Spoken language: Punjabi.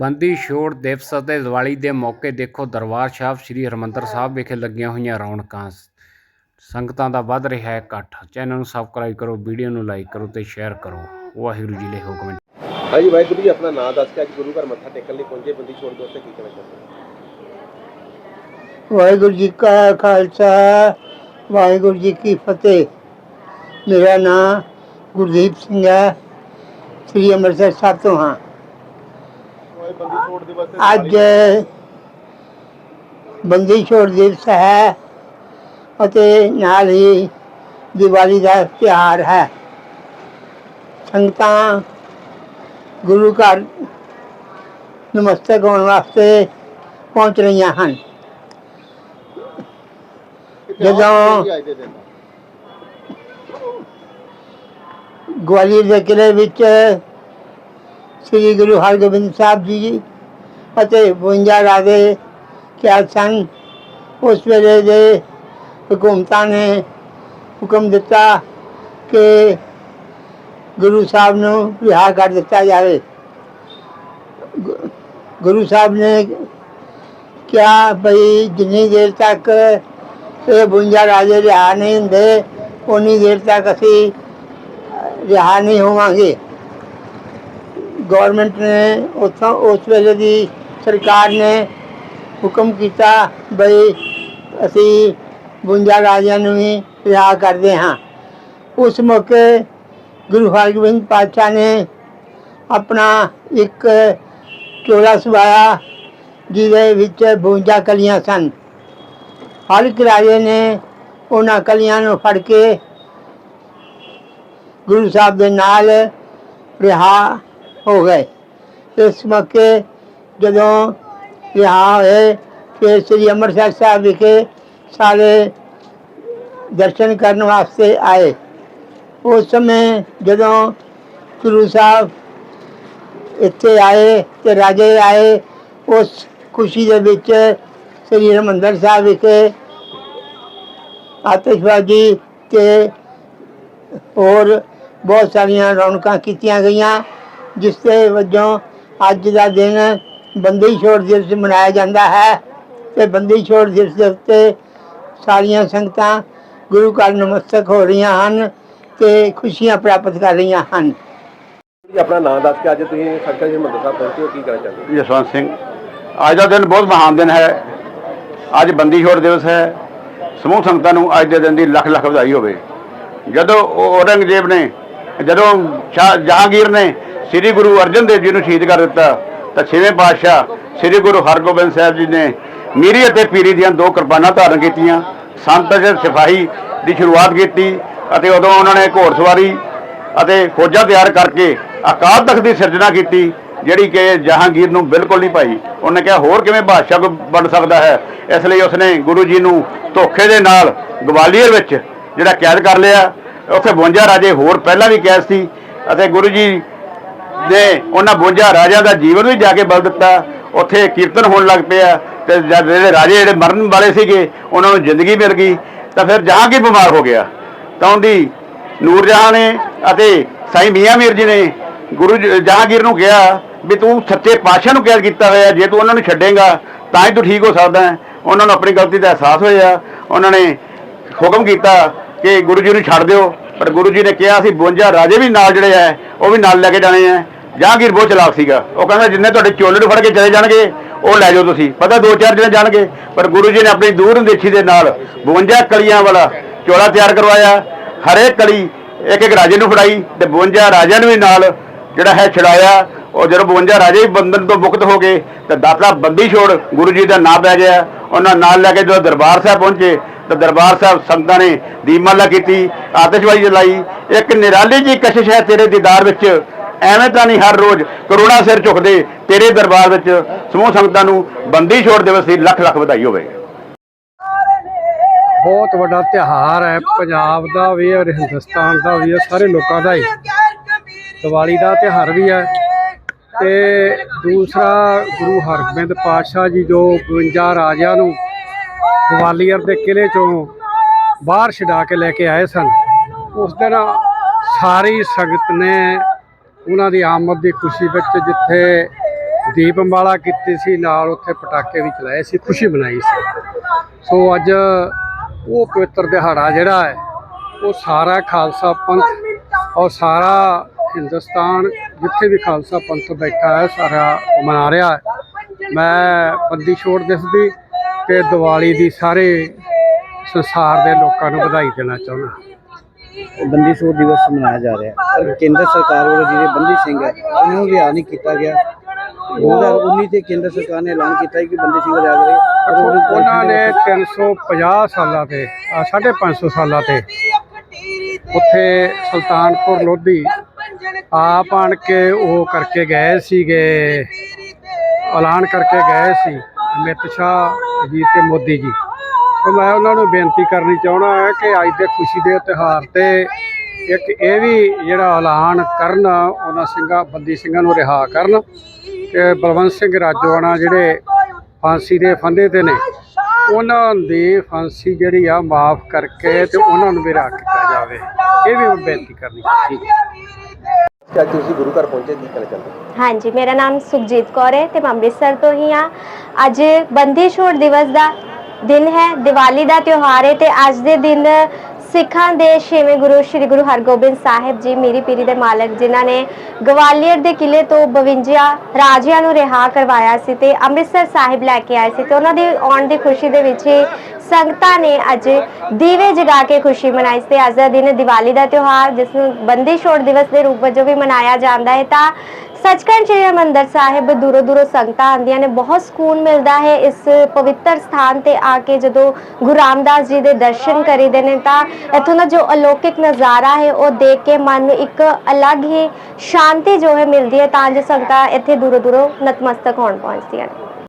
ਬੰਦੀ ਛੋੜ ਦਿਵਸ ਅਤੇ ਦੀਵਾਲੀ ਦੇ ਮੌਕੇ ਦੇਖੋ ਦਰਬਾਰ ਸਾਹਿਬ ਸ੍ਰੀ ਹਰਿਮੰਦਰ ਸਾਹਿਬ ਵਿਖੇ ਲੱਗੀਆਂ ਹੋਈਆਂ ਰੌਣਕਾਂ। ਸੰਗਤਾਂ ਦਾ ਵੱਧ ਰਿਹਾ ਹੈ ਇਕੱਠ। ਚੈਨਲ ਨੂੰ ਸਬਸਕ੍ਰਾਈਬ ਕਰੋ ਵੀਡੀਓ ਨੂੰ ਲਾਈਕ ਕਰੋ ਤੇ ਸ਼ੇਅਰ ਕਰੋ। ਵਾਹਿਗੁਰੂ ਜੀ ਲੈ ਹੁਕਮ ਹਾਂਜੀ ਵਾਹਿਗੁਰੂ ਜੀ ਆਪਣਾ ਨਾਮ ਦੱਸ ਕੇ ਅੱਜ ਗੁਰੂ ਘਰ ਮੱਥਾ ਟੇਕਣ ਲਈ ਪਹੁੰਚੇ। ਬੰਦੀ ਛੋੜ ਦੋਸਤੇ ਕੀ ਕਹਿਣਾ ਚਾਹੁੰਦੇ ਹੋ? ਵਾਹਿਗੁਰੂ ਜੀ ਕਾ ਖਾਲਸਾ ਵਾਹਿਗੁਰੂ ਜੀ ਕੀ ਫਤਿਹ। ਮੇਰਾ ਨਾਮ ਗੁਰਦੀਪ ਸਿੰਘ ਹੈ। ਸ੍ਰੀ ਅੰਮ੍ਰਿਤਸਰ ਸਾਹਿਬ ਤੋਂ ਹਾਂ। ਅੱਜ ਬੰਦੀ ਛੋੜ ਦਿਵਸ ਹੈ ਅਤੇ ਨਾਲ ਹੀ ਦੀਵਾਲੀ ਦਾ ਤਿਉਹਾਰ ਹੈ ਸੰਗਤਾਂ ਗੁਰੂ ਘਰ ਨਮਸਤਕ ਹੋਣ ਵਾਸਤੇ ਪਹੁੰਚ ਰਹੀਆਂ ਹਨ ਜਦੋਂ? ਗਵਾਲੀਅਰ ਦੇ ਕਿਲੇ ਵਿੱਚ ਸ੍ਰੀ ਗੁਰੂ ਹਰਗੋਬਿੰਦ ਸਾਹਿਬ ਜੀ ਅਤੇ 52 ਰਾਜੇ ਕਿਆ ਸਨ। ਉਸ ਵੇਲੇ ਦੇ ਹਕੂਮਤਾਂ ਨੇ ਹੁਕਮ ਦਿੱਤਾ ਕਿ ਗੁਰੂ ਸਾਹਿਬ ਨੂੰ ਰਿਹਾ ਕਰ ਦਿੱਤਾ ਜਾਵੇ। ਗੁਰੂ ਸਾਹਿਬ ਨੇ ਕਿਹਾ ਭਈ ਜਿੰਨੀ ਦੇਰ ਤੱਕ ਇਹ 52 ਰਾਜੇ ਰਿਹਾ ਨਹੀਂ ਹੁੰਦੇ ਉਨੀ ਦੇਰ ਤੱਕ ਅਸੀਂ ਰਿਹਾ ਨਹੀਂ ਹੋਵਾਂਗੇ। ਗਵਰਨਮੈਂਟ ਨੇ ਉੱਥੋਂ, ਉਸ ਵੇਲੇ ਦੀ ਸਰਕਾਰ ਨੇ ਹੁਕਮ ਕੀਤਾ ਬਈ ਅਸੀਂ 52 ਰਾਜਿਆਂ ਨੂੰ ਵੀ ਰਿਹਾ ਕਰਦੇ ਹਾਂ। ਉਸ ਮੌਕੇ ਗੁਰੂ ਹਰਗੋਬਿੰਦ ਪਾਤਸ਼ਾਹ ਨੇ ਆਪਣਾ ਇੱਕ ਚੋਲਾ ਸੁਭਾਇਆ ਜਿਹਦੇ ਵਿੱਚ 52 ਕਲੀਆਂ ਸਨ। ਹਰ ਇੱਕ ਰਾਜੇ ਨੇ ਉਹਨਾਂ ਕਲੀਆਂ ਨੂੰ ਫੜ ਕੇ ਗੁਰੂ ਸਾਹਿਬ ਦੇ ਨਾਲ ਰਿਹਾ ਹੋ ਗਏ। ਇਸ ਮੌਕੇ ਜਦੋਂ ਰਿਹਾ ਹੋਏ ਫਿਰ ਸ੍ਰੀ ਅੰਮ੍ਰਿਤਸਰ ਸਾਹਿਬ ਵਿਖੇ ਸਾਰੇ ਦਰਸ਼ਨ ਕਰਨ ਵਾਸਤੇ ਆਏ। ਉਸ ਸਮੇਂ ਜਦੋਂ ਗੁਰੂ ਸਾਹਿਬ ਇੱਥੇ ਆਏ ਤੇ ਰਾਜੇ ਆਏ, ਉਸ ਖੁਸ਼ੀ ਦੇ ਵਿੱਚ ਸ੍ਰੀ ਹਰਿਮੰਦਰ ਸਾਹਿਬ ਵਿਖੇ ਆਤਿਸ਼ਬਾਜ਼ੀ ਤੇ ਹੋਰ ਬਹੁਤ ਸਾਰੀਆਂ ਰੌਣਕਾਂ ਕੀਤੀਆਂ ਗਈਆਂ। ਜਿਸ ਦੇ ਵਜੋਂ ਅੱਜ ਦਾ ਦਿਨ ਬੰਦੀ ਛੋੜ ਦਿਵਸ ਮਨਾਇਆ ਜਾਂਦਾ ਹੈ ਤੇ ਬੰਦੀ ਛੋੜ ਦਿਵਸ ਦੇ ਉੱਤੇ ਸਾਰੀਆਂ ਸੰਗਤਾਂ ਗੁਰੂ ਘਰ ਨਮਸਤਕ ਹੋ ਰਹੀਆਂ ਹਨ ਤੇ ਖੁਸ਼ੀਆਂ ਪ੍ਰਾਪਤ ਕਰ ਰਹੀਆਂ ਹਨ। ਜੀ ਆਪਣਾ ਨਾਮ ਦੱਸ ਕੇ ਅੱਜ ਤੁਸੀਂ ਸੱਚਾ ਜੀ ਹਰਿਮੰਦਰ ਸਾਹਿਬ ਪਹੁੰਚੇ ਹੋ ਕੀ ਕਹਿਣਾ ਚਾਹੁੰਦੇ ਹੋ? ਜਸਵੰਤ ਸਿੰਘ ਅੱਜ ਦਾ ਦਿਨ ਬਹੁਤ ਮਹਾਨ ਦਿਨ ਹੈ। ਅੱਜ ਬੰਦੀ ਛੋੜ ਦਿਵਸ ਹੈ। ਸਮੂਹ ਸੰਗਤਾਂ ਨੂੰ ਅੱਜ ਦੇ ਦਿਨ ਦੀ ਲੱਖ ਲੱਖ ਵਧਾਈ ਹੋਵੇ। ਜਦੋਂ ਉਹ ਔਰੰਗਜ਼ੇਬ ਨੇ ਜਦੋਂ ਸ਼ਾਹ ਜਹਾਂਗੀਰ ਨੇ ਸ੍ਰੀ ਗੁਰੂ ਅਰਜਨ ਦੇਵ ਜੀ ਨੂੰ ਸ਼ਹੀਦ ਕਰ ਦਿੱਤਾ। ਤਾਂ ਛੇਵੇਂ ਪਾਤਸ਼ਾਹ ਸ੍ਰੀ ਗੁਰੂ ਹਰਗੋਬਿੰਦ ਸਾਹਿਬ ਜੀ ਨੇ ਮੀਰੀ ਅਤੇ ਪੀਰੀ ਦੀਆਂ ਦੋ ਕਿਰਪਾਨਾਂ ਧਾਰਨ ਕੀਤੀਆਂ। ਸੰਤ ਅਤੇ ਸਿਪਾਹੀ ਦੀ ਸ਼ੁਰੂਆਤ ਕੀਤੀ ਅਤੇ ਉਦੋਂ ਉਹਨਾਂ ਨੇ ਘੋੜਸਵਾਰੀ ਅਤੇ ਫੌਜਾਂ ਤਿਆਰ ਕਰਕੇ ਅਕਾਲ ਤਖਤ ਦੀ ਸਿਰਜਣਾ ਕੀਤੀ, ਜਿਹੜੀ ਕਿ ਜਹਾਂਗੀਰ ਨੂੰ ਬਿਲਕੁਲ ਨਹੀਂ ਪਾਈ ਉਹਨੇ ਕਿਹਾ, ਹੋਰ ਕਿਵੇਂ ਬਾਦਸ਼ਾਹ ਕੋ ਬਣ ਸਕਦਾ ਹੈ? ਇਸ ਲਈ ਉਸਨੇ ਗੁਰੂ ਜੀ ਨੂੰ ਧੋਖੇ ਦੇ ਨਾਲ ਗਵਾਲੀਅਰ ਵਿੱਚ ਜਿਹੜਾ ਕੈਦ ਕਰ ਲਿਆ। ਉੱਥੇ 52 ਰਾਜੇ ਹੋਰ ਪਹਿਲਾਂ ਵੀ ਕੈਦ ਸੀ ਅਤੇ ਗੁਰੂ ਜੀ ਨੇ ਉਹਨਾਂ 52 ਰਾਜਿਆਂ ਦਾ ਜੀਵਨ ਵੀ ਜਾ ਕੇ ਬਦਲ ਦਿੱਤਾ। ਉੱਥੇ ਕੀਰਤਨ ਹੋਣ ਲੱਗ ਪਿਆ ਤੇ ਜਦ ਜਿਹੜੇ ਰਾਜੇ ਜਿਹੜੇ ਮਰਨ ਵਾਲੇ ਸੀਗੇ, ਉਹਨਾਂ ਨੂੰ ਜ਼ਿੰਦਗੀ ਮਿਲ ਗਈ। ਤਾਂ ਫਿਰ ਜਹਾਂਗੀਰ ਬਿਮਾਰ ਹੋ ਗਿਆ? ਤਾਂ ਉਹਦੀ ਨੂਰਜਹਾਂ ਨੇ ਅਤੇ ਸਾਈਂ ਮੀਆਂ ਮੀਰ ਜੀ ਨੇ ਗੁਰੂ ਜਹਾਂਗੀਰ ਨੂੰ ਕਿਹਾ ਵੀ ਤੂੰ ਸੱਚੇ ਪਾਤਸ਼ਾਹ ਨੂੰ ਕੈਦ ਕੀਤਾ ਹੋਇਆ, ਜੇ ਤੂੰ ਉਹਨਾਂ ਨੂੰ ਛੱਡੇਗਾ, ਤਾਂ ਹੀ ਤੂੰ ਠੀਕ ਹੋ ਸਕਦਾ ਹੈ। ਉਹਨਾਂ ਨੂੰ ਆਪਣੀ ਗਲਤੀ ਦਾ ਅਹਿਸਾਸ ਹੋਇਆ। ਉਹਨਾਂ ਨੇ ਹੁਕਮ ਕੀਤਾ ਕਿ ਗੁਰੂ ਜੀ ਨੂੰ ਛੱਡ ਦਿਓ। ਪਰ ਗੁਰੂ ਜੀ ਨੇ ਕਿਹਾ ਸੀ 52 ਰਾਜੇ ਵੀ ਨਾਲ ਜਿਹੜੇ ਆ ਉਹ ਵੀ ਨਾਲ ਲੈ ਕੇ ਜਾਣੇ ਆ ਜਹਾਂਗੀਰ ਬਹੁਤ ਚਲਾਕ ਸੀਗਾ। ਉਹ ਕਹਿੰਦਾ, ਜਿੰਨੇ ਤੁਹਾਡੇ ਚੋਲੇ ਨੂੰ ਫੜ ਕੇ ਚਲੇ ਜਾਣਗੇ, ਉਹ ਲੈ ਜਾਓ ਤੁਸੀਂ। ਪਤਾ ਦੋ ਚਾਰ ਜਣੇ ਜਾਣਗੇ, ਪਰ ਗੁਰੂ ਜੀ ਨੇ ਆਪਣੀ ਦੂਰ ਅੰਦੇਸ਼ੀ ਦੇ ਨਾਲ 52 ਕਲੀਆਂ ਵਾਲਾ ਚੋਲਾ ਤਿਆਰ ਕਰਵਾਇਆ। ਹਰੇਕ ਕਲੀ ਇੱਕ ਇੱਕ ਰਾਜੇ ਨੂੰ ਫੜਾਈ ਤੇ 52 ਰਾਜਿਆਂ ਨੂੰ ਵੀ ਨਾਲ ਜਿਹੜਾ ਹੈ ਛਡਾਇਆ। ਉਹ ਜਦੋਂ 52 ਰਾਜੇ ਬੰਧਨ ਤੋਂ ਮੁਕਤ ਹੋ ਗਏ, ਤਾਂ ਦਾਤਾ ਬੰਦੀ ਛੋੜ ਗੁਰੂ ਜੀ ਦਾ ਨਾਂ ਪੈ ਗਿਆ। ਉਹਨਾਂ ਨਾਲ ਲੈ ਕੇ ਜਦੋਂ ਦਰਬਾਰ ਸਾਹਿਬ ਪਹੁੰਚੇ ਤਾਂ ਦਰਬਾਰ ਸਾਹਿਬ ਸੰਗਤਾਂ ਨੇ ਦੀਪਮਾਲਾ ਕੀਤੀ, ਆਤਿਸ਼ਬਾਜ਼ੀ ਜਲਾਈ। ਇੱਕ ਨਿਰਾਲੀ ਜੀ ਕਸ਼ਿਸ਼ ਹੈ ਤੇਰੇ ਦੀਦਾਰ ਵਿੱਚ। ਐਵੇਂ ਤਾਂ ਨਹੀਂ ਹਰ ਰੋਜ਼ ਕਰੋੜਾਂ ਸਿਰ ਝੁਕਦੇ ਤੇਰੇ ਦਰਬਾਰ ਵਿੱਚ। ਸਮੂਹ ਸੰਗਤਾਂ ਨੂੰ ਬੰਦੀ ਛੋੜ ਦਿਵਸ ਦੀ ਲੱਖ ਲੱਖ ਵਧਾਈ ਹੋਵੇ। ਬਹੁਤ ਵੱਡਾ ਤਿਉਹਾਰ ਹੈ। ਪੰਜਾਬ ਦਾ ਵੀ ਔਰ ਹਿੰਦੁਸਤਾਨ ਦਾ ਵੀ ਹੈ, ਸਾਰੇ ਲੋਕਾਂ ਦਾ ਹੀ। ਦੀਵਾਲੀ ਦਾ ਤਿਉਹਾਰ ਵੀ ਹੈ। ਤੇ ਦੂਸਰਾ ਗੁਰੂ ਹਰਗੋਬਿੰਦ ਪਾਤਸ਼ਾਹ ਜੀ ਜੋ 52 ਰਾਜਿਆਂ ਨੂੰ ਗਵਾਲੀਅਰ ਦੇ ਕਿਲੇ ਚੋਂ ਬਾਹਰ ਛਡਾ ਕੇ ਲੈ ਕੇ ਆਏ ਸਨ। ਉਸ ਦਿਨ ਸਾਰੀ ਸੰਗਤ ਨੇ ਉਹਨਾਂ ਦੀ ਆਮਦ ਦੀ ਖੁਸ਼ੀ ਵਿੱਚ ਜਿੱਥੇ ਦੀਪਮਾਲਾ ਕੀਤੀ ਸੀ, ਨਾਲ ਉੱਥੇ ਪਟਾਕੇ ਵੀ ਚਲਾਏ ਸੀ, ਖੁਸ਼ੀ ਮਨਾਈ ਸੀ। ਸੋ ਅੱਜ ਉਹ ਪਵਿੱਤਰ ਦਿਹਾੜਾ ਜਿਹੜਾ ਹੈ, ਉਹ ਸਾਰਾ ਖਾਲਸਾ ਪੰਥ ਔਰ ਸਾਰਾ ਹਿੰਦੁਸਤਾਨ ਜਿੱਥੇ ਵੀ ਖਾਲਸਾ ਪੰਥ ਬੈਠਾ ਹੈ, ਸਾਰਾ ਮਨਾ ਰਿਹਾ ਹੈ। ਮੈਂ ਬੰਦੀ ਛੋੜ ਦਿਵਸ ਤੇ ਦੀਵਾਲੀ ਦੀ ਸਾਰੇ ਸੰਸਾਰ ਦੇ ਲੋਕਾਂ ਨੂੰ ਵਧਾਈ ਦੇਣਾ ਚਾਹੁੰਦਾ। ਬੰਦੀ ਛੋੜ ਦਿਵਸ ਮਨਾਇਆ ਜਾ ਰਿਹਾ। ਹੈ ਪਰ ਕੇਂਦਰ ਸਰਕਾਰ ਵੱਲੋਂ ਜਿਹੜੇ ਬੰਦੀ ਸਿੰਘ ਹੈ ਉਹਨਾਂ ਨੂੰ ਰਿਹਾਅ ਨਹੀਂ ਕੀਤਾ ਗਿਆ। 2019 ਤੇ ਕੇਂਦਰ ਸਰਕਾਰ ਨੇ ਐਲਾਨ ਕੀਤਾ ਕਿ ਬੰਦੀ ਸਿੰਘ ਰਿਹਾਅ ਕਰੇ ਉਹਨੂੰ ਨੇ 350 ਸਾਲਾਂ ਤੇ ਆ 550 ਸਾਲਾਂ ਤੇ ਉੱਥੇ ਸੁਲਤਾਨਪੁਰ ਲੋਧੀ ਆਪ ਆਣ ਕੇ ਉਹ ਕਰਕੇ ਗਏ ਸੀਗੇ ਐਲਾਨ ਕਰਕੇ ਗਏ ਸੀ। ਅਮਿਤ ਸ਼ਾਹ ਜੀ ਤੇ ਮੋਦੀ ਜੀ। ਤੇ ਮੈਂ ਉਹਨਾਂ ਨੂੰ ਬੇਨਤੀ ਕਰਨੀ ਚਾਹਣਾ ਹੈ ਕਿ ਅੱਜ ਦੇ ਖੁਸ਼ੀ ਦੇ ਤਿਉਹਾਰ ਤੇ ਇੱਕ ਇਹ ਵੀ ਜਿਹੜਾ ਐਲਾਨ ਕਰਨ, ਉਹਨਾਂ ਸਿੰਘਾਂ, ਬੰਦੀ ਸਿੰਘਾਂ ਨੂੰ ਰਿਹਾ ਕਰਨ। ਤੇ ਬਲਵੰਤ ਸਿੰਘ ਰਾਜੋਆਣਾ ਜਿਹੜੇ ਫਾਂਸੀ ਦੇ ਫੰਦੇ ਤੇ ਨੇ, ਉਹਨਾਂ ਦੀ ਫਾਂਸੀ ਜਿਹੜੀ ਆ ਮਾਫ ਕਰਕੇ ਤੇ ਉਹਨਾਂ ਨੂੰ ਵੀ ਰਿਹਾ ਕੀਤਾ ਜਾਵੇ। ਇਹ ਵੀ ਬੇਨਤੀ ਕਰਨੀ ਚਾਹੀਦੀ। ਕਿ ਅੱਜ ਤੁਸੀਂ ਗੁਰੂ ਘਰ ਪਹੁੰਚੇ ਕੀ ਕਹਿਣਾ ਚਾਹੁੰਦੇ ਹਾਂਜੀ ਮੇਰਾ ਨਾਮ ਸੁਖਜੀਤ ਕੌਰ ਹੈ ਤੇ ਮੈਂ ਅੰਮ੍ਰਿਤਸਰ ਤੋਂ ਹੀ ਆ ਅੱਜ ਬੰਦੀ ਛੋੜ ਦਿਵਸ ਦਾ ਦਿਨ ਹੈ ਦੀਵਾਲੀ ਦਾ ਤਿਉਹਾਰ ਹੈ ਤੇ ਅੱਜ ਦੇ ਦਿਨ ਸਿੱਖਾਂ ਦੇ ਛੇਵੇਂ ਗੁਰੂ ਸ੍ਰੀ ਗੁਰੂ ਹਰਗੋਬਿੰਦ ਸਾਹਿਬ ਜੀ, ਮੀਰੀ ਪੀਰੀ ਦੇ ਮਾਲਕ, ਜਿਨ੍ਹਾਂ ਨੇ ਗਵਾਲੀਅਰ ਦੇ ਕਿਲੇ ਤੋਂ 52 ਰਾਜਿਆਂ ਨੂੰ ਰਿਹਾ ਕਰਵਾਇਆ ਸੀ ਤੇ ਅੰਮ੍ਰਿਤਸਰ ਸਾਹਿਬ ਲੈ ਕੇ ਆਏ ਸੀ ਤੇ ਉਹਨਾਂ ਦੀ ਆਉਣ ਦੀ ਖੁਸ਼ੀ ਦੇ ਵਿੱਚ ਹੀ ਸੰਗਤਾਂ ਨੇ ਅੱਜ ਦੀਵੇ ਜਗਾ ਕੇ ਖੁਸ਼ੀ ਮਨਾਈ ਸੀ ਤੇ ਅੱਜ ਦਾ ਦਿਨ ਦੀਵਾਲੀ ਦਾ ਤਿਉਹਾਰ, ਜਿਸ ਨੂੰ ਬੰਦੀ ਛੋੜ ਦਿਵਸ ਦੇ ਰੂਪ ਵਜੋਂ ਵੀ ਮਨਾਇਆ ਜਾਂਦਾ ਹੈ। ਤਾਂ ਸੱਚਖੰਡ ਸ੍ਰੀ ਹਰਿਮੰਦਰ ਸਾਹਿਬ ਦੂਰੋਂ ਦੂਰੋਂ ਸੰਗਤਾਂ ਆਉਂਦੀਆਂ ਨੇ, ਬਹੁਤ ਸਕੂਨ ਮਿਲਦਾ ਹੈ। ਇਸ ਪਵਿੱਤਰ ਸਥਾਨ ਤੇ ਆ ਕੇ ਜਦੋਂ ਗੁਰੂ ਰਾਮਦਾਸ ਜੀ ਦੇ ਦਰਸ਼ਨ ਕਰੀਦੇ ਨੇ, ਤਾਂ ਇੱਥੋਂ ਦਾ ਜੋ ਅਲੌਕਿਕ ਨਜ਼ਾਰਾ ਹੈ, ਉਹ ਦੇਖ ਕੇ ਮਨ ਨੂੰ ਇੱਕ ਅਲੱਗ ਹੀ ਸ਼ਾਂਤੀ ਜੋ ਹੈ ਮਿਲਦੀ ਹੈ, ਤਾਂ ਜੋ ਸੰਗਤਾਂ ਇੱਥੇ ਦੂਰੋਂ ਦੂਰੋਂ ਨਤਮਸਤਕ ਹੋਣ ਪਹੁੰਚਦੀਆਂ ਨੇ।